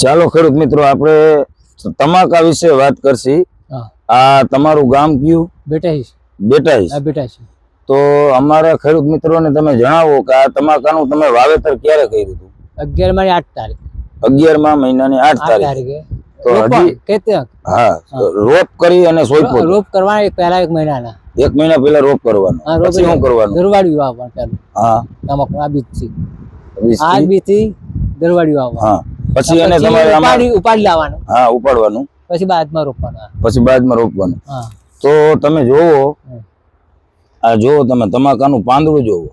ચાલો ખેડૂત મિત્રો આપણે તમાકા વિશે વાત કરશી. આ તમારું ગામ કયું? બેટાઈશ બેટાઈશ બેટાઈશ તો અમારા ખેડૂત મિત્રોને તમે જણાવો કે આ તમાકાનું તમે વાવેતર ક્યારે કર્યું હતું? અગિયાર મારી આઠ તારીખ. અગિયારમા મહિનાની આઠ તારીખ. તો હજી કેતે હા રોપ કરી અને સોંપ્યો રોપ કરવાના એક પહેલા એક મહિનાના. એક મહિના પહેલા રોપ કરવાનો. પછી શું કરવાનું? દરવાડી વાવવાનું હા. તમાકુ આ બીજથી? આ બીજથી? દરવાડી વાવવાનું હા. પછી એને તમારે ઉપાડી ઉપાડી લાવવાનું. હા ઉપાડવાનું. પછી બાદમાં રોપવાનું. પછી બાદમાં રોપવાનું. તો તમે જોવો. આ જોવો તમે તમાકાનું પાંદડું જોવો.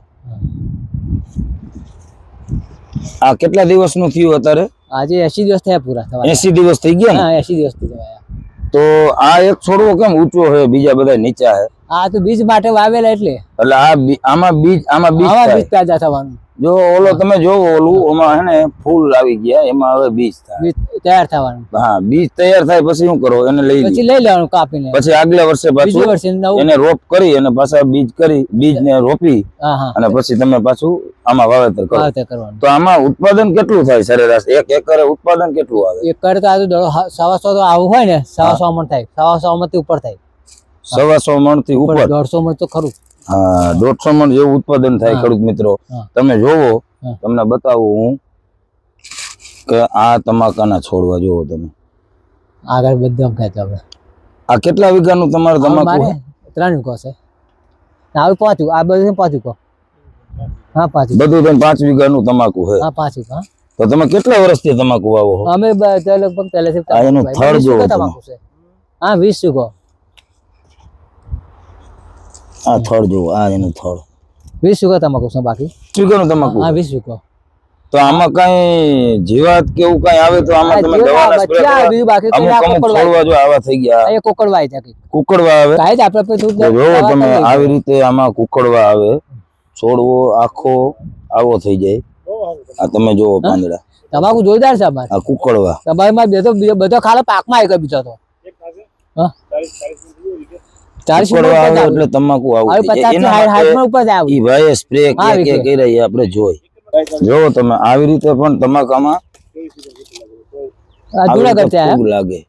આ કેટલા દિવસનું થયું અત્યારે? આજે એસી દિવસ થયા પૂરા થવા એસી દિવસ થઈ ગયા ને? હા એસી દિવસ થઈ ગયા. તો આ એક છોડવો કેમ ઊંચો છે બીજા બધા નીચા છે? આ તો બીજ માટે વાવેલા એટલે. એટલે આ આમાં બીજ આમાં બીજ આમાં બીજ પેદા થવાનું. જો ઓલો તમે જોવો ઓલું એમાં હે ને ફૂલ આવી ગયા એમાં હવે બીજ થાય. બીજ તૈયાર થવાનું. હા બીજ તૈયાર થાય પછી શું કરો એને લઈ પછી લઈ લેવાનું કાપીને. પછી આગલા વર્ષે બીજું પાછું વર્ષે એને રોપ કરી અને પાછા બીજ કરી બીજ ને રોપી હા હા. અને પછી તમે પાછું આમાં વાવેતર કરો. વાવેતર કરવાનું. તો આમાં ઉત્પાદન કેટલું થાય સરેરાશ? એક એકરે ઉત્પાદન કેટલું આવે? એક કરતા તો આ દડો સવા સો તો આવું હોય ને સવા સો મણ થાય. સવા સો મણથી ઉપર થાય. સવાસો મણથી ઉપર ઉપર? દોઢસો મણ તો ખરું. હા દોઢસો મણ જેવું ઉત્પાદન થાય. ખેડૂત મિત્રો. તમે જોવો તમને બતાવું હું કે આ તમાકાના છોડવા જોવો તમે. આગળ બધું કહેતો હવે. આ કેટલા વીઘાનું તમારે તમાકુ ત્રણ વીઘો છે. આ આવું પાંચ આ બધું પાંચ વીઘો હા પાંચ. બધું તમે પાંચ વીઘાનું તમાકુ છે હા પાંચ વીઘા. તો તમે કેટલા વર્ષથી તમાકુ વાવો અમે લગભગ પહેલેથી એનું થડ જોવો તમાકુ છે. હા વીસ વીઘો આ થડ જોવો આ એનું થડ. વીસ વીઘા તમાકુ છે બાકી? વીઘાનું તમાકુ હા વીસ વીઘો. તો આમાં કઈ જીવાત કે એવું કઈ આવે તો આમાં તમે દવાના આવે, સ્પ્રે કરો. બીજું બાકી. છોડવા જો આવા થઈ ગયા. એ કોકડવાય આવી કંઈક. કુકડવા આવે. કાઈ જ આપણે થોડું જો તમે આવી રીતે આમાં કુકડવા આવે. છોડવો આખો આવો થઈ જાય. આ તમે જોવો પાંદડા. તમાકુ જોરદાર છે અમારે. આ કુકડવા. તમારીમાં બે તો બધો ખાલો પાકમાં આવી ગયો બીજો તો. હા? એટલે તમાકુ આવું. ઈ સ્પ્રે કે આપણે જોઈ. જોવો તમે આવી રીતે પણ તમાકામાં ફૂગ લાગે.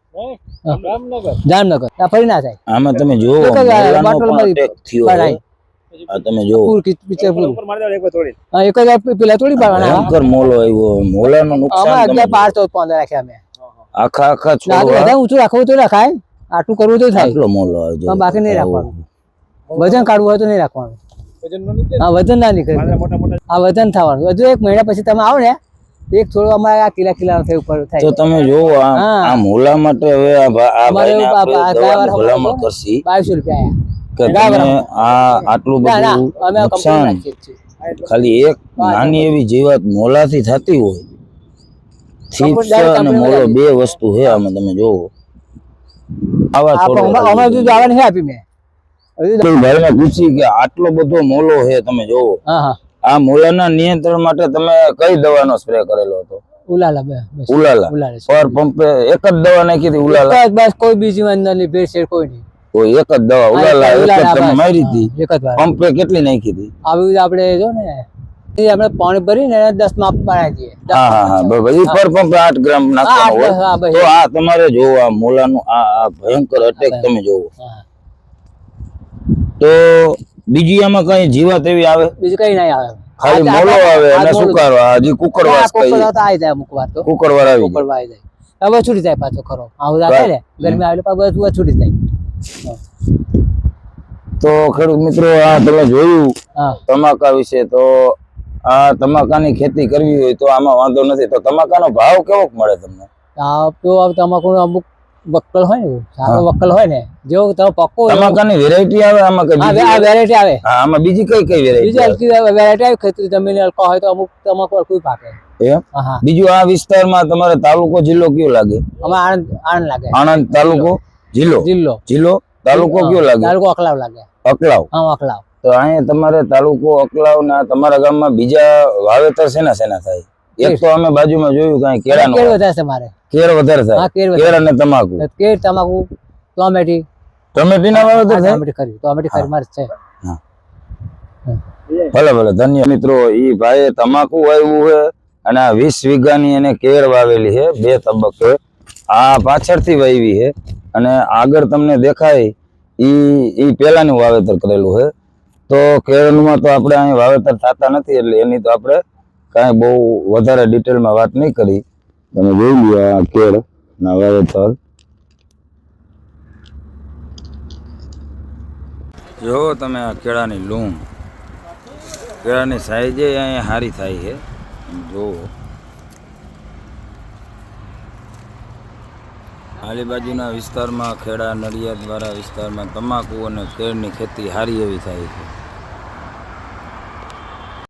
જામનગર. આ ફરી ના થાય. આમાં તમે જોવો થયો આ તમે પિક્ચર પૂરું. હા એક જ પેલા થોડી પાડવાના ભયંકર મોલો આવ્યો મોલાનું નુકસાન રાખ્યા અમે. આખા આખા તો છોડવા ઊંચું રાખવું તો રખાય આટલું કરવું તો થાય. આટલો મોલો બાકી નહીં રાખવાનું. વજન કાઢવું હોય તો નહીં રાખવાનું. હા વજન ના નીકળે. હા વજન થવાનું. હજુ એક મહિના પછી તમે આવો ને એક થોડું અમારે આ કિલા કિલા થઈ ઉપર તો તમે જોવો આ હા. મોલા માટે હવે આ ભા- આ અમારે ભાઈને આ- આપણે આ દવાની ડ્રાઈવર ભલામણ અમારો કરશી બાવીસો રૂપિયા. આ આટલું બધું અમે આ કંપની નુકસાન રાખીએ જ છીએ. ખાલી એક નાની એવી જીવાત મોલાથી થતી હોય. થીપ્સ અને મોલો બે વસ્તુ છે આમાં તમે જોવો. આપી મેં. ભાઈને પૂછી કે આટલો બધો મોલો છે તમે જોવો. આ મોલાના નિયંત્રણ માટે તમે કઈ દવાનો સ્પ્રે કરેલો હતો? Ulala Ulala. ઉલાલા પર પંપે એક જ દવા નાખી હતી ઉલાલા. બસ કોઈ બીજી ની ભેળસેળ કોઈ નહીં. કોઈ એક જ દવા ઉલાલા એક જ તમે મારી હતી. એક જ વાર. પંપે કેટલી નાખી હતી? આવી આપણે જો ને આપણે પાણી ભરીને દસ માપ બનાવી દઈએ હા હા બરાબર. પર પંપ આઠ ગ્રામ નાખવાનો હોય. તો આ તમારે જોવો આ મોલાનું આ ભયંકર અટેક તમે જોવો. તો બીજી આમાં કઈ જીવાત એવી આવે? બીજું કઈ નહીં આવે. ખાલી મોલો આવે અને સુકારો હજી કુકરવાસ આવી જાય અમુક વાર તો. કુકરવાર આવી કોકર આવી જાય. હવે છૂટી જાય પાછો ખરો. આવું થાય ને ગરમી આવે પાછું છૂટી જાય. તો ખેડૂત મિત્રો આ તમે જોયું તમાકા વિશે. તો તમાકાની ખેતી કરવી હોય તો આમાં વાંધો નથી. તો તમાકાનો ભાવ કેવો મળે તમને? આ પેલો અમુક વક્કલ હોય ને સારો વક્કલ હોય ને જેવો તમે પક્કો તમાકાની વેરાયટી આવે આમાં કઈ બીજી? આ વેરાયટી આવે. હા આમાં બીજી કઈ કઈ બીજી વેરાયટી હલકી વેરાયટી આવે ખેતી જમીન અલકો હોય તો અમુક તમાકુ હલકું પાકે. બીજું આ વિસ્તારમાં તમારે તાલુકો જિલ્લો કયો લાગે? અમે આણંદ આણંદ લાગે. આણંદ તાલુકો? જિલ્લો. જિલ્લો. જિલ્લો? તાલુકો કયો લાગે? તાલુકો અકલાવ લાગે. અકલાવ. હા અકલાવ. તો અહીંયા તમારે તાલુકો અકલાવ ના તમારા ગામમાં બીજા વાવેતર શેના શેના થાય? એક તો અમે બાજુમાં જોયું કાંઈ કેળા કેળ વધારે છે મારે. કેળ વધારે થાય. કેળ અને તમાકુ. કેળ તમાકુ ટોમેટી. ટમેટીના વાવેતર થાય? ટોમેટી ખરી. ટોમેટી ખરી મારે છે. ભલે ભલે ધન્ય મિત્રો ઈ ભાઈ તમાકુ વાવ્યું છે અને આ વીસ વીઘાની એને કેળ વાવેલી છે બે તબક્કે. આ પાછળથી વાવી છે અને આગળ તમને દેખાય ઈ ઈ પહેલાનું વાવેતર કરેલું છે. તો કેળમાં તો આપણે અહીં વાવેતર થતા નથી એટલે એની તો આપણે કાંઈ બહુ વધારે ડિટેલમાં વાત નહીં કરી. તમે જોઈ લો આ કેળ ના વાવેતર. જોવો તમે આ કેળાની લૂમ, કેળાની સાઈઝે અહીંયા સારી થાય છે. જોવો આજુબાજુના વિસ્તારમાં ખેડા નડિયાદ દ્વારા વિસ્તારમાં તમાકુ અને કેળની ખેતી સારી એવી થાય છે.